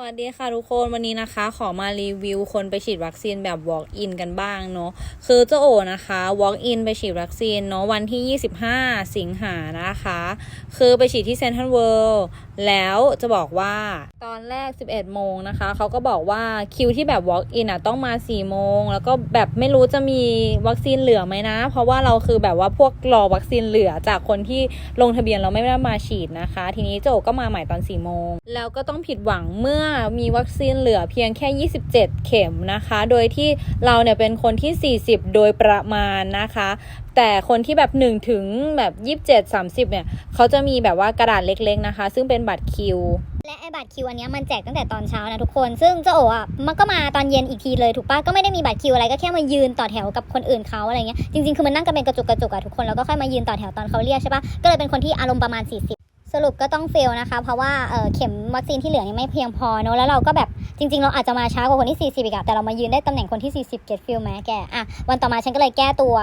สวัสดีค่ะทุกคนวันนี้นะคะ ขอมารีวิวคนไปฉีดวัคซีนแบบ walk in กันบ้างเนาะคือเจ้าโอนะคะ walk in ไปฉีดวัคซีนเนาะวันที่ 25 สิงหานะคะ คือไปฉีดที่เซนทรัลเวิลด์แล้วจะบอกว่าตอนแรก 11 โมงนะคะ เขาก็บอกว่าคิวที่แบบ walk in อะต้องมา 4 โมง แล้วก็แบบไม่รู้จะมีวัคซีนเหลือไหมนะ เพราะว่าเราคือแบบว่าพวกรอวัคซีนเหลือจากคนที่ลงทะเบียนเราไม่ได้มาฉีดนะคะ ทีนี้เจ้าโอก็มาใหม่ตอน 4 โมง แล้วก็ต้องผิดหวังเมื่อมีวัคซีนเหลือเพียงแค่ 27 เข็มนะคะ โดยที่เราเนี่ยเป็นคนที่ 40 โดยประมาณนะคะ แต่คนที่แบบ1ถึงแบบ27 30เนี่ยเขาจะมีแบบว่ากระดาษเล็กๆนะคะ ซึ่งเป็นบัตรคิวและไอบัตรคิวอันนี้มันแจกตั้งแต่ตอนเช้านะทุกคน ซึ่งเจ้าโอ๋อะมันก็มาตอนเย็นอีกทีเลยถูกปะก็ไม่ได้มีบัตรคิวอะไรก็แค่มายืนต่อแถวกับคนอื่นเขาอะไรเงี้ยจริงๆคือมันนั่งกันเป็นกระจุกกระจุกอะทุกคนแล้วก็ค่อยมายืนต่อแถวตอนเขาเรียกใช่ปะก็เลยเป็นคนที่อารมณ์ประมาณ 40 สรุปก็ต้องเฟลนะคะ เพราะว่าเเข็มวัคซีนที่เหลือนี่ไม่เพียงพอเนอะแล้วเราก็แบบจริง ๆ เราอาจจะมาช้ากว่าคนที่ 40อีกอะแต่เรามายืนได้ตำแหน่งคนที่ 40เก็ตฟิลไหมแกอะวันต่อมาฉันก็เลยแก้ตัว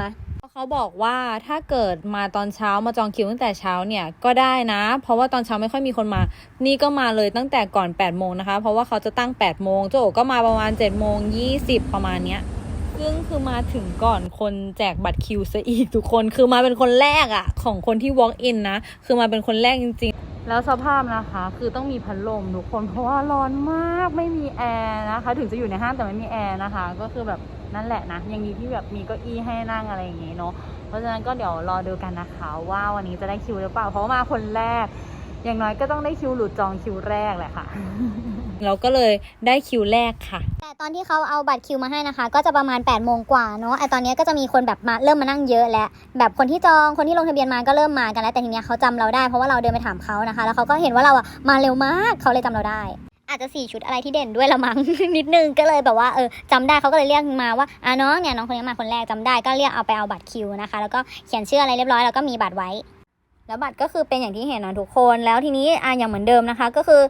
เขาบอกว่าถ้าเกิดมาตอนเช้ามาจองคิวตั้งแต่เช้าเนี่ยก็ได้นะ เพราะว่าตอนเช้าไม่ค่อยมีคนมา นี่ก็มาเลยตั้งแต่ก่อน8ปดโมงนะคะ เพราะว่าเขาจะตั้ง8ปดโมงโจก็มาประมาณ7จ็ดโมงยีประมาณเนี้ย ซึ่งคือมาถึงก่อนคนแจกบัตรคิวซะอีกทุกคนคือมาเป็นคนแรกอะของคนที่ walk in นะ คือมาเป็นคนแรกจริง ๆ แล้วสภาพนะคะ คือต้องมีพัดลมทุกคนเพราะว่าร้อนมากไม่มีแอร์นะคะ ถึงจะอยู่ในห้างแต่ไม่มีแอร์นะคะ ก็คือแบบนั่นแหละนะยังดีที่แบบมีเก้าอี้ให้นั่งอะไรอย่างเงี้เนาะเพราะฉะนั้นก็เดี๋ยวรอดูกันนะคะว่าวันนี้จะได้คิวหรือเปล่าเพราะมาคนแรก อย่างน้อยก็ต้องได้คิวหรือจองคิวแรกแหละค่ะ เราก็เลยได้คิวแรกค่ะ แต่ตอนที่เขาเอาบัตรคิวมาให้นะคะ ก็จะประมาณ8ปดโมงกว่าเนาะไอตอนนี้ก็จะมีคนแบบมาเริ่มมานั่งเยอะแล้ว แบบคนที่จองคนที่ลงทะเบียนมาก็เริ่มมากันแล้วแต่ทีเนี้ยเขาจำเราได้เพราะว่าเราเดินไปถามเขานะคะ แล้วเขาก็เห็นว่าเราอะมาเร็วมากเขาเลยจำเราได้อาจจะสี่ชุดอะไรที่เด่นด้วยละมั้ง นิดนึงก็เลยแบบว่าเออจำได้เขาก็เลยเรียกมาว่าอะน้องเนี่ยน้องคนนี้มาคนแรกจำได้ก็เรียกเอาไปเอาบัตรคิวนะคะ แล้วก็เขียนชื่ออะไรเรียบร้อยแล้วก็มีบัตรไว้ แล้วบัตรก็คือเป็นอย่างที่เห็นนะทุกคนแล้วทีนี้อะอย่างเหมือนเดิมนะคะ ก็คือ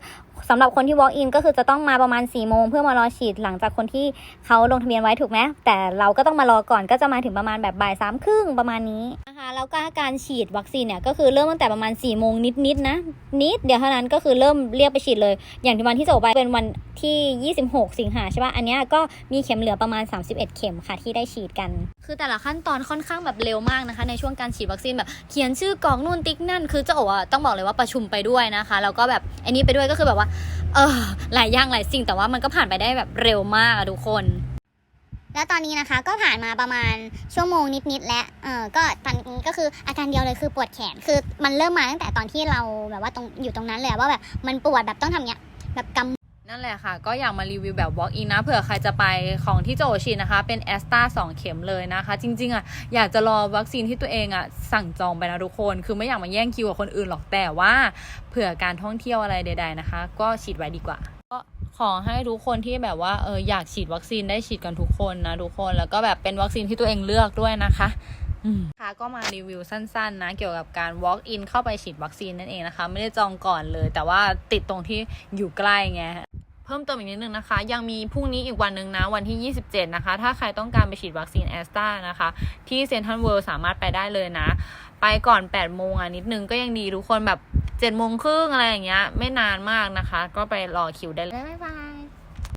สำหรับคนที่ walk in ก็คือจะต้องมาประมาณ4ี่โมงเพื่อมารอฉีดหลังจากคนที่เขาลงทะเบียนไว้ถูกไหมแต่เราก็ต้องมารอก่อนก็จะมาถึงประมาณแบบบ่ายสามครึ่งประมาณนี้นะคะแล้วก็การฉีดวัคซีนเนี่ยก็คือเริ่มตั้งแต่ประมาณ4ี่โมงนิดๆนะนิดเดียวเท่านั้นก็คือเริ่มเรียกไปฉีดเลย อย่างที่วันที่จะออกไปเป็นวันที่ 26 สิงหาใช่ปะอันเนี้ยก็มีเข็มเหลือประมาณ 31 เข็มค่ะที่ได้ฉีดกัน คือแต่ละขั้นตอนค่อนข้างแบบเร็วมากนะคะ ในช่วงการฉีดวัคซีนแบบเขียนชื่อกล่องนู่นติ๊กนั่น คือเจ้าโอ๋อะต้องบอกเลยว่าประชุมไปด้วยนะคะแล้วก็แบบอันนี้ไปด้วยก็คือแบบว่าเออหลายอย่างหลายสิ่งแต่ว่ามันก็ผ่านไปได้แบบเร็วมากอะทุกคน แล้วตอนนี้นะคะก็ผ่านมาประมาณชั่วโมงนิดๆแล้วเออก็ตอนนี้ก็คืออาการเดียวเลยคือปวดแขนคือมันเริ่มมาตั้งแต่ตอนที่เราแบบว่าตรงอยู่ตรงนั้นเลยว่าแบบมันปวดแบบต้องทำเนี้ยแบบกำ นั่นแหละค่ะ ก็อยากมารีวิวแบบ walk in นะเผื่อใครจะไปของที่โจฉีดนะคะ เป็นแอสตาสองเข็มเลยนะคะ จริง ๆอะอยากจะรอวัคซีนที่ตัวเองอะสั่งจองไปนะทุกคน คือไม่อยากมาแย่งคิวกับคนอื่นหรอกแต่ว่า เผื่อการท่องเที่ยวอะไรใด ๆนะคะ ก็ฉีดไว้ดีกว่าก็ขอให้ทุกคนที่แบบว่าเอออยากฉีดวัคซีนได้ฉีดกันทุกคนนะทุกคนแล้วก็แบบเป็นวัคซีนที่ตัวเองเลือกด้วยนะคะค่ะก็มารีวิวสั้นๆนะ เกี่ยวกับการ walk in เข้าไปฉีดวัคซีนนั่นเองนะคะ ไม่ได้จองก่อนเลย แต่ว่าติดตรงที่อยู่ใกล้ไง เพิ่มเติมอีกนิดนึงนะคะ ยังมีพรุ่งนี้อีกวันหนึ่งนะ วันที่ 27 นะคะ ถ้าใครต้องการไปฉีดวัคซีนแอสตรานะคะ ที่เซนทรัลเวิลด์สามารถไปได้เลยนะ ไปก่อน 8 โมงอะนิดนึงก็ยังดีทุกคนแบบ7โมงครึ่งอะไรอย่างเงี้ย ไม่นานมากนะคะ ก็ไปรอคิวได้เลยบ๊ายบาย